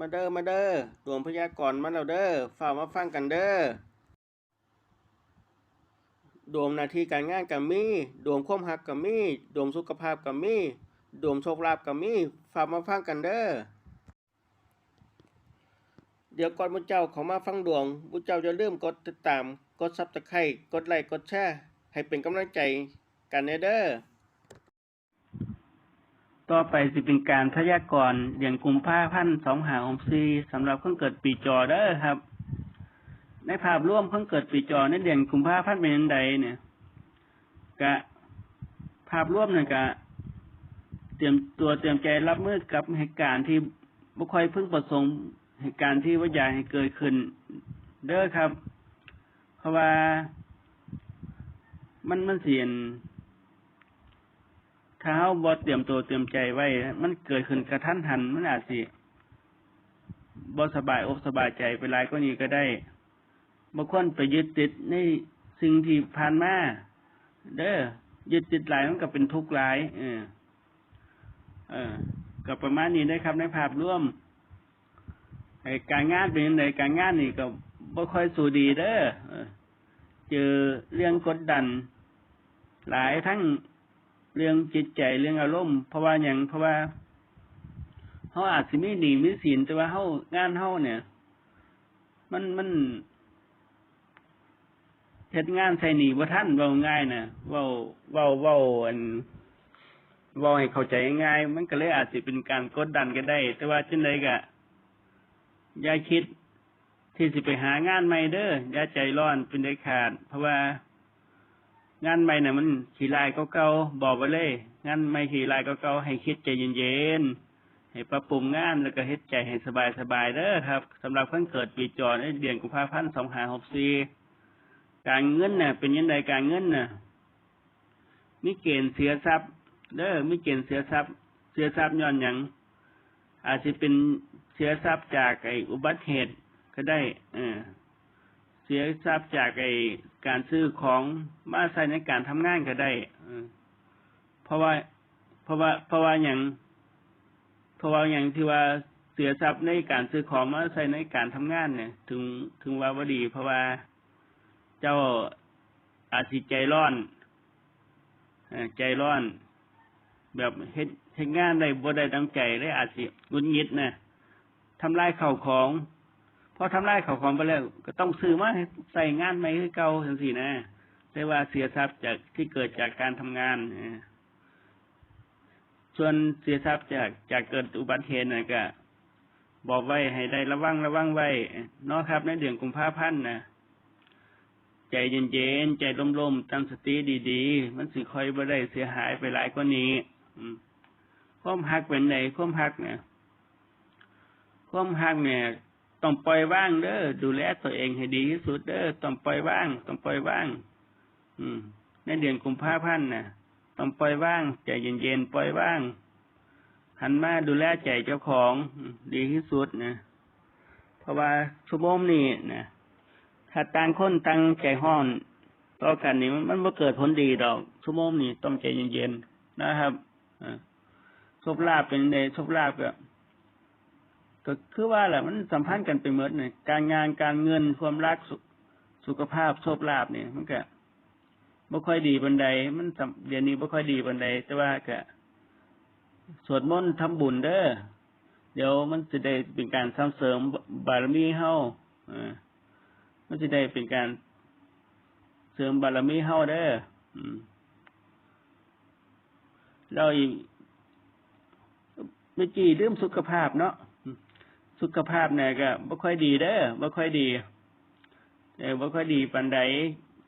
มาเด้อมาเด้อดวงพยากรณ์มาแล้วเด้อฝ่ากมาฟังกันเด้อดวงนาทีการงานกับมีดวงความหักกับมีดวงสุขภาพกับมีดวงโชคลาภกับมีฝ่ากมาฟังกันเด้อเดี๋ยวก่อนมุเจ้าขอมาฟังดวงมุเจ้าจะเริ่มกดติดตาม กดซับสไครต์กดไลค์กดแชร์ให้เป็นกำลังใจกันแน่เด้อ ต่อไปสิเป็นการพยากรณ์เดือนกุมภาพันธ์สองหาหกสี่สำหรับคนเกิดปีจอเด้อครับ ในภาพร่วมคนเกิดปีจอในเดือนกุมภาพันธ์เป็นยังไงเนี่ยกะภาพร่วมเนี่ยกะ เตรียมตัวเตรียมใจรับมือกับเหตุการณ์ที่บ่ค่อยพึงประสงค์เหตุการณ์ที่ว่าอยากให้เกิดขึ้น เด้อครับ เพราะว่ามันมันเสียน ถ้าเฮาบ่เตรียมตัวเตรียมใจไว้ มันเกิดขึ้นกระทันหัน มันอาจสิบ่สบายอกสบายใจไปหลายก็นี้ก็ได้บ่ควรไปยึดติดในสิ่งที่ผ่านมาเด้อยึดติดหลายมันก็เป็นทุกข์หลาย เออ เออก็ประมาณนี้นะครับในภาพรวมการงานเป็นจังไดการงานนี่ก็บ่ค่อยสู้ดีเด้อเจอเรื่องกดดัน หลายทั้ง เรื่องจิตใจเรื่องอารมณ์เพราะว่าอย่างเพราะว่าเขาอาจสิไมีหนีมีสินแต่ว่าเขางานเขาเนี่ย มันมันเฮ็ดงานใส่หนีบ่าท่านเว้าง่ายนะเว้าเว้าเว้าอันเว้าให้เข้าใจง่ายมันก็เลยอาจสิเป็นการกดดันก็ได้ แต่ว่าจังไดก็อย่าคิดที่สิไปหางานใหม่เด้ออย่าใจร้อนเป็นเด็ดขาด เพราะว่า งานใหม่น่ะมันขี่ลายเก่าๆบอกไปเลยงานใหม่ขี่ลายเก่าๆให้คิดใจเย็นๆให้ปรับปรุงงานแล้วก็เฮ็ดใจให้สบายๆเด้อครับสำหรับคนเกิดปีจอในเดือนกุมภาพันธ์2564การเงินน่ะเป็นยังไงการเงินน่ะมีเกณฑ์เสียทรัพย์เด้อมีเกณฑ์เสียทรัพย์ เสียทรัพย์ย้อนหยังอาจจะเป็นเสียทรัพย์จากไอ้อุบัติเหตุก็ได้ เออ เสียทรัพย์จากไอการซื้อของมาใช้ในการทำงานก็ได้เพราะว่า เพราะว่า เพราะว่าอย่างเพราะว่าอย่างที่ว่าเสียทรัพย์ในการซื้อของมาใช้ในการทำงานเนี่ย ถึงถึงว่าวดี เพราะว่าเจ้าอาจสิใจร้อนอใจร้อน แบบเฮ็ดเฮ็ดงานได้บ่ได้ตั้งใจเลยอาจสิหงุดหงิดนะทำลายข้าวของ พอทำลายเขาของไปแล้ว ก็ต้องซื้อมาใส่งานใหม่ให้เก่าจังซี่นะแต่ว่าเสียทรัพย์จากที่เกิดจากการทำงานส่วนเสียทรัพย์จากจากเกิดอุบัติเหตุนะก็บอกไว้ให้ได้ระวังระวังไว้นาะครับในเดือนกุมภาพันธ์นะใจเย็นๆใจร่มๆตั้งสติดีๆ มันสิค่อยบ่ได้เสียหายไปหลายกว่านี้ความหักเป็นไหนความหักเนี่ยความหักเนี่ย ต้องปล่อยว่างเด้อดูแลตัวเองให้ดีที่สุดเด้อต้องปล่อยว่าง ต้องปล่อยว่าง อืม ในเดือนกุมภาพันธ์น่ะ ต้องปล่อยว่างใจเย็นๆปล่อยว่างหันมาดูแลใจเจ้าของดีที่สุดนะเพราะว่าชั่วโมงนี้นะถ้าต่างคนต่างใจห้อนต่อกันนี่มันมันบ่เกิดผลดีดอกชั่วโมงนี้ต้องใจเย็นๆนะครับอ่าโชคลาภเป็นในโชคลาภก็ ก็คือว่าแหละมันสัมพันธ์กันไปหมดเนี่ยการงานการเงินความรักสุสขภาพโชคลาภเนี่ยมันก็บ่ค่อยดีบันไดมันเดี๋ยวนี้บ่ค่อยดีบันไดแต่ว่าก็สวดมนต์ทำบุญเด้อเดี๋ยวมันจะได้เป็นการสร้างเสริมบารมีเฮาอ่ามันจะได้เป็นการเสริมบารมีเฮาเด้ออืมแล้วอีกเมื่อกี้เรื่องสุขภาพเนาะ สุขภาพเนี่ยก็บ่ค่อยดีเด้อบ่ค่อยดีเออบ่ค่อยดีปานใด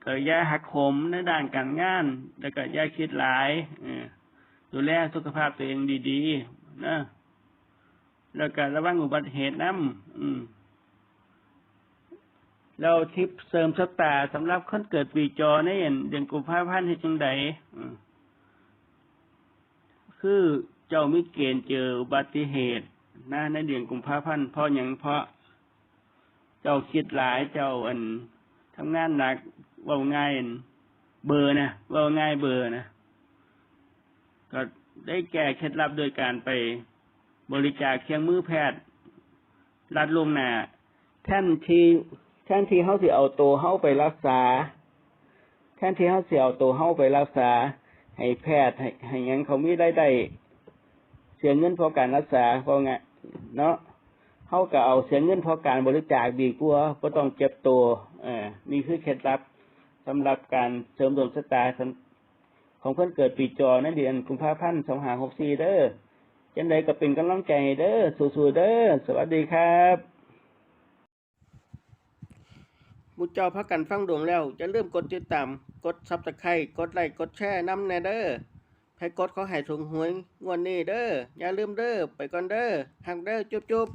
ก็อย่าหักโหมในด้านการงาน แล้วก็อย่าคิดหลายเออดูแลสุขภาพตัวเองดีๆนะแล้วก็ระวังอุบัติเหตุนำอืมเราทิปเสริมชะตาสำหรับคนเกิดปีจอในเดือนกุมภาพันธ์เฮ็ดจังไดคือเจ้ามีเกณฑ์เจออุบัติเหตุ นะในเดือนกุมภาพันธ์เพราะยังเพราะ เจ้าคิดหลายเจ้าอันทำงานหนักเว่าง่ายอันเบอร์นะเว่าง่ายเบอร์นะก็ได้แก้เคล็ดลับโดยการไปบริจาคเครื่องมือแพทย์รัดลงหนาแท่นที่แท่นที่เฮาสิเอาตัวเฮาไปรักษา แท่นที่เฮาสิเอาตัวเฮาไปรักษา ให้แพทย์ให้ให้ยังเขามีได้ได้เสียเงินเพราะการรักษาเพราะไง เนาะเฮาก็เอาเสียเงินเพราะการบริจาคดีกว่าบ่ต้องเจ็บตัวอนี่คือเคล็ดลับสำหรับการเสริมดวงชะตาของเพิ่นเกิดปีจอในเดือนกุมภาพันธ์2564เด้อจังใดก็เป็นกำลังใจให้เด้อสู้ๆเด้อสวัสดีครับมุเจ้าพักกันฟังดวงแล้วจะเริ่มกดติดตาม กดซับสไครต์กดไลค์กดแชร์นำแน่เด้อ ให้กดเขาให้ถุงหวยงวดนี้เด้ออย่าลืมเด้อไปก่อนเด้อหักเด้อจุ๊บ